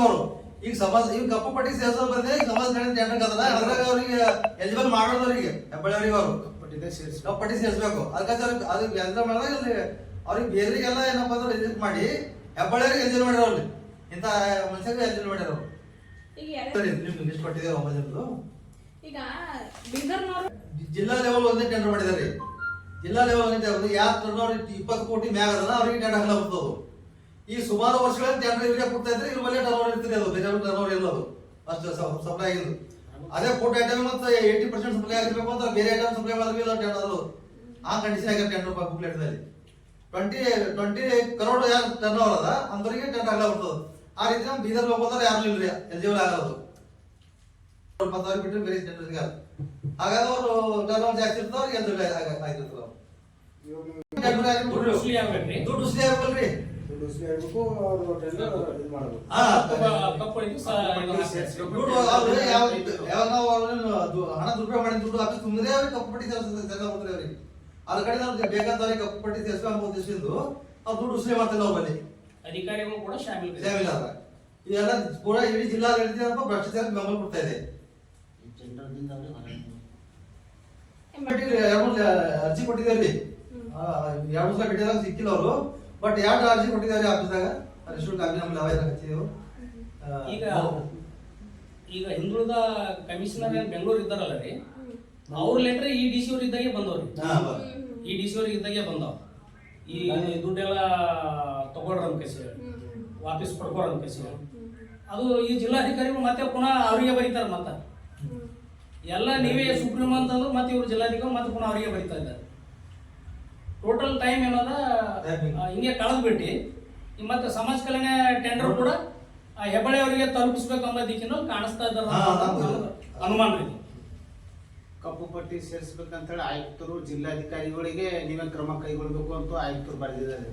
ಅವರು ಈಗ ಸಮಾಜ ಈಗ ಕಪ್ಪು ಪಟ್ಟಿ ಸೇರ್ಸ ಬಂದ್ರೆ ಸಮಾಜ ಕಡೆ ಟೆಂಡರ್ ಕದಲ್ಲ ಅದ್ರಾಗ ಅವ್ರಿಗೆ ಎಲಿಜಿಬಲ್ ಮಾಡೋದವ್ರಿಗೆ ಹೆಬ್ಬಳ್ಳಿಯವರಿಗೆ ಅವರು ಕಪ್ಪು ಪಟ್ಟಿ ಸೇರಿಸ್ಬೇಕು. ಅದಕ್ಕೆ ಅದಕ್ಕೆ ಅದು ಯಂತ್ರ ಮಾಡಿದಾಗ ಅಲ್ಲಿ ಅವ್ರಿಗೆ ಬೇರೆಗೆಲ್ಲ ಏನಪ್ಪ ಅಂದ್ರೆ ರಿಜಿಸ್ಟ್ ಮಾಡಿ ಹೆಬ್ಬಳ್ಳಿಯವರಿಗೆ ಎಲಿಜಿಬಲ್ ಮಾಡ್ಯಾರ ಅವ್ರಿಗೆ ಇಂಥ ಮನುಷ್ಯರಿಗೆ ಎಲಿಜಿಬಲ್ ಮಾಡ್ಯಾರ ಅವ್ರು. ಈಗ ಯಾರು ಸರಿ ನಿಮ್ಗೆ ಲಿಸ್ಟ್ ಕೊಟ್ಟಿದ್ದೇವೆ ಒಂಬತ್ತು ಜನದ್ದು. ಈಗ ಬೀದರ್ನವ್ರು ಜಿ- ಜಿಲ್ಲಾ ಲೆವೆಲ್ ಒಂದೇ ಟೆಂಡರ್ ಮಾಡಿದಾರೆ ಜಿಲ್ಲಾ ಲೆವೆಲ್ ಒಂದೇ ಟೆಂಡರ್ ಇಪ್ಪತ್ತು ಕೋಟಿ ಮ್ಯಾಗಲ್ಲ ಅವ್ರಿಗೆ ಅವರಿಗೆ ಟೆಂಡರ್ ಹಾಕಲ ಬರ್ತದೆ. ಈ ಸುಮಾರು ವರ್ಷಗಳ ಟೆಂಡರ್ ಇವರಿಗೆ ಕೊಡ್ತಾ ಇದ್ರೆ ಇವ್ರ ಮೇಲೆ ಟರ್ನೋರ್ ಇರ್ತದೆ ಅದು. ಬೇರೆ ಟರ್ನ್ ಇಲ್ಲ ಅದು. ಅಷ್ಟು ಸಪ್ಲೈ ಆಗಿದ್ದು. ಅದೇ ಫುಡ್ ಐಟಮ್ ಮತ್ತು ಏಯ್ಟಿ ಪರ್ಸೆಂಟ್ ಸಪ್ಲೈ ಆಗಿರ್ಬೇಕು ಅಂತ ಬೇರೆ ಐಟಮ್ ಸಪ್ಲೈ ಮಾಡಿದ್ರೆ ಇಲ್ಲ ಟೆಂಡರ್ ಅದು. ಆ ಕಂಡೀಷನ್ ಆಗಿರೋ ಟೆಂಡರ್ ಬುಕ್ಲೆಟ್ನಲ್ಲಿ ಟ್ವೆಂಟಿ ಟ್ವೆಂಟಿ ಕರೋಡ್ ಯಾರು ಟರ್ನ್ ಓವರ್ ಅದ ಅಂಥವ್ರಿಗೆ ಟೆಂಟ್ ಆಗಲ್ಲ ಬರ್ತದೆ ಆ ರೀತಿ ನಮ್ಮ ಬೀದರ್ ಹೋಗೋದ್ರೆ ಯಾರು ಇಲ್ರಿ? ಎಲಿಜಿಬಲ್ ಆಗೋದು. ಸಾವಿರ ಬಿಟ್ಟರೆ ಬೇರೆ ಜನರಿಗೆ ಅಲ್ಲ ಹಾಗಾದ್ರೆ ಅವರು ಟರ್ನ್ ಓವರ್ ಜಾಸ್ತಿ ಇರ್ತಾವ ಅವ್ರಿಗೆ ಎಲಿಜಿಬಲ್ ಆಗಿರ್ತದೆ. ದುಡ್ಡು ಉಸ್ಲಿ ಆಗ್ಬೇಕಲ್ರಿ? ಯಾವ ಯಾವ ನಾವು ಹಣ ದುರುಪಯೋಗ ಮಾಡಿ ದುಡ್ಡು ಹಾಕಿ ತುಂಬಿದ್ರೆ ಅವ್ರಿಗೆ ಕಪ್ಪು ಪಟ್ಟಿ ಕೊಡ್ತಾರೆ ಅವ್ರಿಗೆ. ಅದ್ರ ಕಡೆ ನಾವು ಬೇಕಾದವರಿಗೆ ಕಪ್ಪು ಪಟ್ಟಿ ಸೇರಿಸ್ಕೊಂಡು ಉದ್ದೇಶಿಸಿದ್ದು ಅವ್ರು ದುಡ್ಡು ಉಸಿರಿ ಮಾಡ್ತಿಲ್ಲ ನಾವು ಬನ್ನಿ. ಅಧಿಕಾರಿಗಳು ಕೂಡ ಶಾಮಿಲ್ ಸೇವಿಲ್ಲ ಅದ್ರ ಇದೆಲ್ಲ ಪೂರಾ ಇಡೀ ಜಿಲ್ಲಾಡಳಿತ ಭ್ರಷ್ಟಾಚಾರ ಬೆಂಬಲ ಕೊಡ್ತಾ ಇದೆ. ಅರ್ಜಿ ಕೊಟ್ಟಿದ್ದಾರೆ ಎರಡು ಸಲ ಕಟ್ಟಿದಾಗ ಸಿಕ್ಕಿಲ್ಲ ಅವರು. ಬಟ್ ಎರಡು ಅರ್ಜಿ ಕೊಟ್ಟಿದ್ದಾರೆ ಆಫೀಸ್ದಾಗ? ರಿಶುಲ್ಕ ಕಾಪಿ ನಮ್ಗೆ ಅವಾಗ ಹಚ್ಚಿದೆವು ಈಗ ಈಗ ಹಿಂದುಳಿದ ಕಮಿಷನರ್ ಏನ್ ಬೆಂಗಳೂರು ಇದ್ದಾರಲ್ಲ ರೀ? ಅವ್ರ ಲೆಟರ್ ಈ ಡಿ ಸಿ ಅವ್ರ ಇದ್ದಾಗೆ ಬಂದವ್ರಿ. ಈ ಡಿ ಸಿ ಅವ್ರಿಗೆ ಇದ್ದಾಗೆ ಬಂದವ್. ಈ ದುಡ್ಡೆಲ್ಲ ತಗೊಳ್ರ ಅನ್ಕಸಿ ವಾಪಸ್ ಕೊಡ್ಕೊರ ಅನ್ಕಸಿ ಅದು ಈ ಜಿಲ್ಲಾಧಿಕಾರಿಗಳು ಮತ್ತೆ ಪುನಃ ಅವರಿಗೆ ಬರೀತಾರೆ ಮತ್ತೆ. ಎಲ್ಲ ನೀವೇ ಸುಪ್ರೀಂ ಅಂತಂದ್ರು ಮತ್ತೆ ಇವ್ರು ಜಿಲ್ಲಾಧಿಕಾರಿ ಮತ್ತೆ ಪುನಃ ಅವರಿಗೆ ಬರೀತಾ ಇದ್ದಾರೆ. ಟೋಟಲ್ ಟೈಮ್ ಏನದ? ಹಿಂಗೆ ಕಳೆದ್ಬಿಟ್ಟು ಈ ಮತ್ತೆ ಸಮಾಜ ಕಲ್ಯಾಣ ಟೆಂಡರ್ ಕೂಡ ಆ ಹೆಬ್ಬಳ್ಳಿ ಅವರಿಗೆ ತಲುಪಿಸ್ಬೇಕಂಬ ದಿಕ್ಕಿನಲ್ಲಿ ಕಾಣಿಸ್ತಾ ಇದ್ದಾರೆ. ಅನುಮಾನ ರೀ ಕಪ್ಪು ಪಟ್ಟಿ ಸೇರಿಸ್ಬೇಕಂತೇಳಿ ಆಯುಕ್ತರು ಜಿಲ್ಲಾಧಿಕಾರಿಗಳಿಗೆ ನೀವೇ ಕ್ರಮ ಕೈಗೊಳ್ಬೇಕು ಅಂತ ಆಯುಕ್ತರು ಬರೆದಿದ್ದಾರೆ.